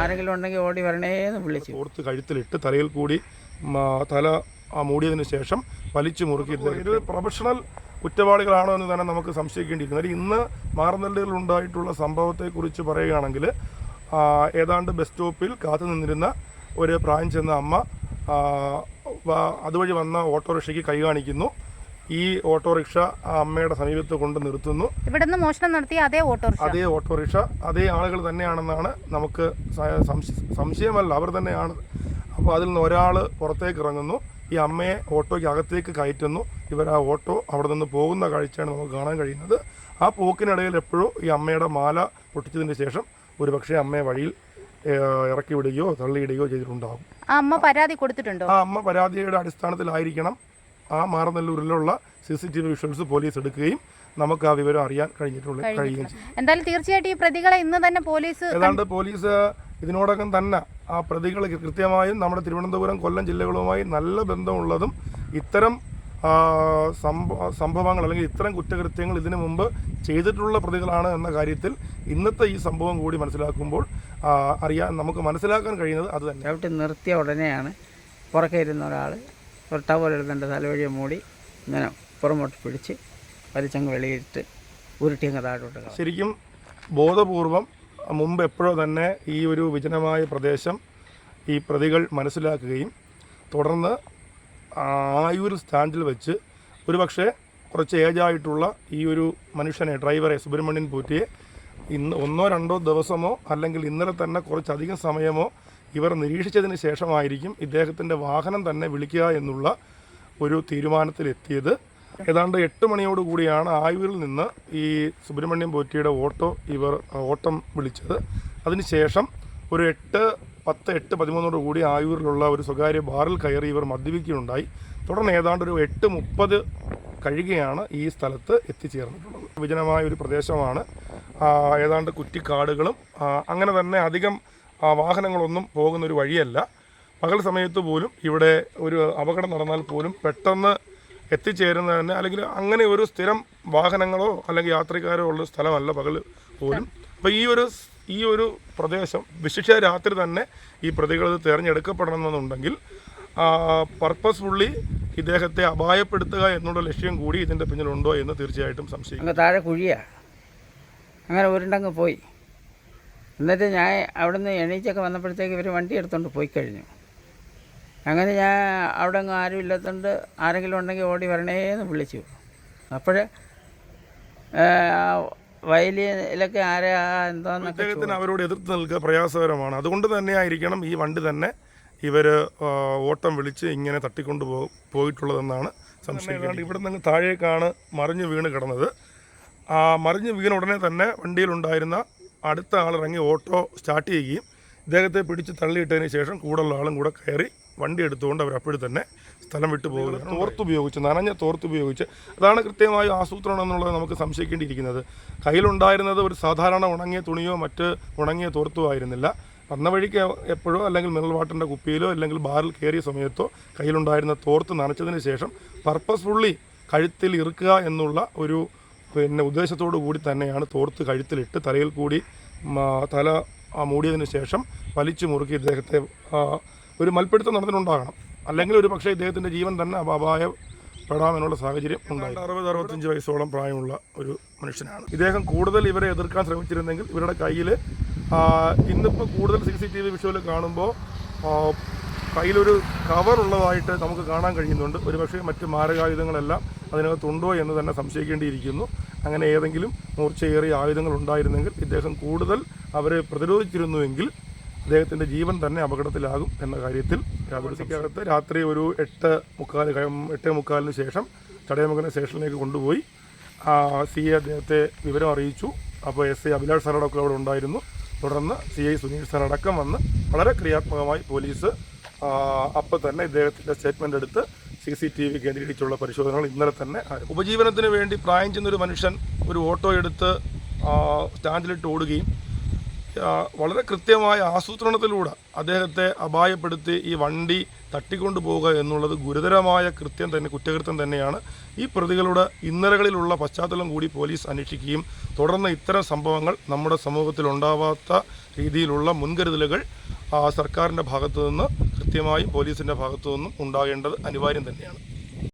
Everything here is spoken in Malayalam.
ആരെങ്കിലും ഉണ്ടെങ്കിൽ ഓടി വരണേന്ന് വിളിച്ചു. കൊടുത്ത് കഴുത്തിലിട്ട് തലയിൽ കൂടി തല ആ മൂടിയതിനു ശേഷം വലിച്ചു മുറുക്കി ഇത് പ്രൊഫഷണൽ കുറ്റവാളികളാണോ എന്ന് തന്നെ നമുക്ക് സംശയിക്കേണ്ടിയിരിക്കുന്നത് ഇന്ന് മാറനല്ലൂരിൽ ഉണ്ടായിട്ടുള്ള സംഭവത്തെക്കുറിച്ച് പറയുകയാണെങ്കിൽ ഏതാണ്ട് ബസ് സ്റ്റോപ്പിൽ കാത്തു നിന്നിരുന്ന ഒരു പ്രായം ചെന്ന അമ്മ അതുവഴി വന്ന ഓട്ടോറിക്ഷയ്ക്ക് കൈ കാണിക്കുന്നു. ഈ ഓട്ടോറിക്ഷ അമ്മയുടെ സമീപത്ത് കൊണ്ട് നിർത്തുന്നു. ഇവിടുന്ന് മോഷണം നടത്തിയ അതേ ഓട്ടോറിക്ഷ. അതേ ഓട്ടോറിക്ഷ അതേ ആളുകൾ തന്നെയാണെന്നാണ് നമുക്ക് സംശയമല്ല അവർ തന്നെയാണ്. അപ്പോൾ അതിൽ നിന്ന് ഒരാൾ പുറത്തേക്ക് ഇറങ്ങുന്നു. ഈ അമ്മയെ ഓട്ടോയ്ക്ക് അകത്തേക്ക് കയറ്റുന്നു. ഇവർ ആ ഓട്ടോ അവിടെ നിന്ന് പോകുന്ന കാഴ്ചയാണ് നമുക്ക് കാണാൻ കഴിയുന്നത്. ആ പോക്കിനിടയിൽ എപ്പോഴും ഈ അമ്മയുടെ മാല പൊട്ടിച്ചതിന് ശേഷം ഒരു പക്ഷേ അമ്മയെ വഴിയിൽ ഇറക്കി വിടുകയോ തള്ളിയിടുകയോ ചെയ്തിട്ടുണ്ടാകും. ആ അമ്മ പരാതി കൊടുത്തിട്ടുണ്ടോ? ആ അമ്മ പരാതിയുടെ അടിസ്ഥാനത്തിലായിരിക്കണം ആ മാറനല്ലൂരിലുള്ള C C T V visuals police എടുക്കുകയും നമുക്ക് ആ വിവരം അറിയാൻ കഴിഞ്ഞിട്ടുള്ള കഴിയുകയും ചെയ്യും. എന്തായാലും തീർച്ചയായിട്ടും ഈ പ്രതികളെ ഇന്ന് തന്നെ പോലീസ് ഏതാണ്ട് പോലീസ് ഇതിനോടകം തന്നെ ആ പ്രതികൾ കൃത്യമായും നമ്മുടെ തിരുവനന്തപുരം കൊല്ലം ജില്ലകളുമായി നല്ല ബന്ധമുള്ളതും ഇത്തരം സംഭവങ്ങൾ അല്ലെങ്കിൽ ഇത്തരം കുറ്റകൃത്യങ്ങൾ ഇതിനു മുമ്പ് ചെയ്തിട്ടുള്ള പ്രതികളാണ് എന്ന കാര്യത്തിൽ ഇന്നത്തെ ഈ സംഭവം കൂടി മനസ്സിലാക്കുമ്പോൾ അറിയാൻ നമുക്ക് മനസ്സിലാക്കാൻ കഴിയുന്നത് അത് തന്നെ നിർത്തിയ ഉടനെയാണ് പുറകെ ഇരുന്ന ഒരാൾ ഒരു ടവർ എഴുതേണ്ട തലവഴിയെ മൂടി ഇങ്ങനെ പുറമോട്ട് പിടിച്ച് വലിച്ചങ്ങ് വെളിയിട്ട് ഉരുട്ടിയങ്ങ് താഴോട്ട് ശരിക്കും ബോധപൂർവം മുമ്പ് എപ്പോഴോ തന്നെ ഈ ഒരു വിജനമായ പ്രദേശം ഈ പ്രതികൾ മനസ്സിലാക്കുകയും തുടർന്ന് ആയൂർ സ്റ്റാൻഡിൽ വെച്ച് ഒരുപക്ഷെ കുറച്ച് ഏജായിട്ടുള്ള ഈ ഒരു മനുഷ്യനെ ഡ്രൈവറെ സുബ്രഹ്മണ്യൻ പൂറ്റിയെ ഇന്ന് ഒന്നോ രണ്ടോ ദിവസമോ അല്ലെങ്കിൽ ഇന്നലെ തന്നെ കുറച്ചധികം സമയമോ ഇവർ നിരീക്ഷിച്ചതിന് ശേഷമായിരിക്കും ഇദ്ദേഹത്തിന്റെ വാഹനം തന്നെ വിളിക്കുക എന്നുള്ള ഒരു തീരുമാനത്തിലെത്തിയത്. ഏതാണ്ട് എട്ട് മണിയോടുകൂടിയാണ് ആയൂരിൽ നിന്ന് ഈ സുബ്രഹ്മണ്യം പോറ്റിയുടെ ഓട്ടോ ഇവർ ഓട്ടം വിളിച്ചത്. അതിനുശേഷം ഒരു എട്ട് പത്ത് എട്ട് പതിമൂന്നോട് കൂടി ആയൂരിലുള്ള ഒരു സ്വകാര്യ ബാറിൽ കയറി ഇവർ മദ്യപിക്കുകയുണ്ടായി. തുടർന്ന് ഏതാണ്ട് ഒരു എട്ട് മുപ്പത് കഴിയുകയാണ് ഈ സ്ഥലത്ത് എത്തിച്ചേർന്നിട്ടുള്ളത്. വിജനമായ ഒരു പ്രദേശമാണ്. ഏതാണ്ട് കുറ്റിക്കാടുകളും അങ്ങനെ തന്നെ അധികം ആ, വാഹനങ്ങളൊന്നും പോകുന്ന ഒരു വഴിയല്ല. പകൽ സമയത്ത് പോലും ഇവിടെ ഒരു അപകടം നടന്നാൽ പോലും പെട്ടെന്ന് എത്തിച്ചേരുന്ന തന്നെ അല്ലെങ്കിൽ അങ്ങനെ ഒരു സ്ഥിരം വാഹനങ്ങളോ അല്ലെങ്കിൽ യാത്രക്കാരോ ഉള്ള സ്ഥലമല്ല പകൽ പോലും. അപ്പോൾ ഈ ഒരു ഈ ഒരു പ്രദേശം വിശിഷ്ട രാത്രി തന്നെ ഈ പ്രതികൾ തിരഞ്ഞെടുക്കപ്പെടണമെന്നുണ്ടെങ്കിൽ പർപ്പസ്ഫുള്ളി ഇദ്ദേഹത്തെ അപായപ്പെടുത്തുക എന്നുള്ള ലക്ഷ്യം കൂടി ഇതിന്റെ പിന്നിലുണ്ടോ എന്ന് തീർച്ചയായിട്ടും സംശയിക്കും. താഴെ കുഴിയാ. അങ്ങനെ ഉരുണ്ടങ്ങ് പോയി. എന്നിട്ട് ഞാൻ അവിടുന്ന് എണീച്ചൊക്കെ വന്നപ്പോഴത്തേക്ക് ഇവർ വണ്ടി എടുത്തുകൊണ്ട് പോയി കഴിഞ്ഞു. അങ്ങനെ ഞാൻ അവിടെ അങ്ങ് ആരും ഇല്ലാത്തതുകൊണ്ട് ആരെങ്കിലും ഉണ്ടെങ്കിൽ ഓടി വരണേന്ന് വിളിച്ചു. അപ്പോൾ വയലിലൊക്കെ ആരാ എന്തോന്നൊക്കെ അവരോട് എതിർത്ത് നിൽക്കുക പ്രയാസകരമാണ്. അതുകൊണ്ട് തന്നെ ആയിരിക്കണം ഈ വണ്ടി തന്നെ ഇവർ ഓട്ടം വിളിച്ച് ഇങ്ങനെ തട്ടിക്കൊണ്ട് പോ പോയിട്ടുള്ളതെന്നാണ് സംശയിക്കുന്നത് ഇവിടെ നിന്ന് താഴേക്കാണ് മറിഞ്ഞു വീണ് കിടന്നത്. ആ മറിഞ്ഞു വീണ ഉടനെ തന്നെ വണ്ടിയിലുണ്ടായിരുന്ന അടുത്ത ആളിറങ്ങി ഓട്ടോ സ്റ്റാർട്ട് ചെയ്യുകയും ഇദ്ദേഹത്തെ പിടിച്ച് തള്ളിയിട്ടതിന് ശേഷം കൂടുതലുള്ള ആളും കൂടെ കയറി വണ്ടി എടുത്തുകൊണ്ട് അവർ അപ്പോഴും തന്നെ സ്ഥലം വിട്ടു പോകുകയാണ് തോർത്തുപയോഗിച്ച് നനഞ്ഞ തോർത്തുപയോഗിച്ച് അതാണ് കൃത്യമായി ആസൂത്രണം എന്നുള്ളത് നമുക്ക് സംശയിക്കേണ്ടിയിരിക്കുന്നത്. കയ്യിലുണ്ടായിരുന്നത് ഒരു സാധാരണ ഉണങ്ങിയ തുണിയോ മറ്റ് ഉണങ്ങിയ തോർത്തോ ആയിരുന്നില്ല. വന്ന വഴിക്ക് എപ്പോഴോ അല്ലെങ്കിൽ മിനറൽ വാട്ടറിന്റെ കുപ്പിയിലോ അല്ലെങ്കിൽ ബാറിൽ കയറിയ സമയത്തോ കയ്യിലുണ്ടായിരുന്ന തോർത്ത് നനച്ചതിന് ശേഷം പർപ്പസ്ഫുള്ളി കഴുത്തിൽ ഇറുക്കുക എന്നുള്ള ഒരു പിന്നെ ഉദ്ദേശത്തോടു കൂടി തന്നെയാണ് തോർത്ത് കഴുത്തിലിട്ട് തലയിൽ കൂടി തല മൂടിയതിന് ശേഷം വലിച്ചു മുറുക്കി ഇദ്ദേഹത്തെ ഒരു മൽപ്പിടുത്തം നടന്നിട്ടുണ്ടാകണം. അല്ലെങ്കിൽ ഒരു പക്ഷേ ഇദ്ദേഹത്തിന്റെ ജീവൻ തന്നെ അപ- അപായപ്പെടാമെന്നുള്ള സാഹചര്യം ഉണ്ടായി. അറുപത് അറുപത്തഞ്ച് വയസ്സോളം പ്രായമുള്ള ഒരു മനുഷ്യനാണ്. ഇദ്ദേഹം കൂടുതൽ ഇവരെ എതിർക്കാൻ ശ്രമിച്ചിരുന്നെങ്കിൽ ഇവരുടെ കയ്യിൽ ഇന്നിപ്പോൾ കൂടുതൽ സി സി ടി വി വിഷുവിൽ കാണുമ്പോൾ കയ്യിലൊരു കവർ ഉള്ളതായിട്ട് നമുക്ക് കാണാൻ കഴിയുന്നുണ്ട്. ഒരുപക്ഷെ മറ്റ് മാരകായുധങ്ങളെല്ലാം അതിനകത്തുണ്ടോ എന്ന് തന്നെ സംശയിക്കേണ്ടിയിരിക്കുന്നു. അങ്ങനെ ഏതെങ്കിലും മൂർച്ചയേറിയ ആയുധങ്ങൾ ഉണ്ടായിരുന്നെങ്കിൽ ഇദ്ദേഹം കൂടുതൽ അവരെ പ്രതിരോധിച്ചിരുന്നുവെങ്കിൽ അദ്ദേഹത്തിന്റെ ജീവൻ തന്നെ അപകടത്തിലാകും എന്ന കാര്യത്തിൽ യാതൊരുക്കകത്ത് രാത്രി ഒരു എട്ട് മുക്കാൽ എട്ടേ മുക്കാലിന് ശേഷം ചടയമംഗലം സ്റ്റേഷനിലേക്ക് കൊണ്ടുപോയി. സി എ അദ്ദേഹത്തെ വിവരം അറിയിച്ചു. അപ്പോൾ എസ് ഐ അഭിലാഷ് സാറടക്കം അവിടെ ഉണ്ടായിരുന്നു. തുടർന്ന് സി ഐ സുനീൽ സാർ അടക്കം വന്ന് വളരെ ക്രിയാത്മകമായി പോലീസ് അപ്പോൾ തന്നെ ഇദ്ദേഹത്തിന്റെ സ്റ്റേറ്റ്മെന്റ് എടുത്ത് സി സി ടി വി കേന്ദ്രീകരിച്ചുള്ള പരിശോധനകൾ ഇന്നലെ തന്നെ. ഉപജീവനത്തിന് വേണ്ടി പ്രായം ചെന്നൊരു മനുഷ്യൻ ഒരു ഓട്ടോ എടുത്ത് സ്റ്റാൻഡിലിട്ട് ഓടുകയും വളരെ കൃത്യമായ ആസൂത്രണത്തിലൂടെ അദ്ദേഹത്തെ അപായപ്പെടുത്തി ഈ വണ്ടി തട്ടിക്കൊണ്ടു പോവുക എന്നുള്ളത് ഗുരുതരമായ കൃത്യം തന്നെ കുറ്റകൃത്യം തന്നെയാണ് ഈ പ്രതികളുടെ ഇന്നലകളിലുള്ള പശ്ചാത്തലം കൂടി പോലീസ് അന്വേഷിക്കുകയും തുടർന്ന് ഇത്തരം സംഭവങ്ങൾ നമ്മുടെ സമൂഹത്തിൽ ഉണ്ടാവാത്ത രീതിയിലുള്ള മുൻകരുതലുകൾ സർക്കാരിന്റെ ഭാഗത്തു നിന്ന് കൃത്യമായും പോലീസിന്റെ ഭാഗത്തു നിന്നും ഉണ്ടാകേണ്ടത് അനിവാര്യം തന്നെയാണ്.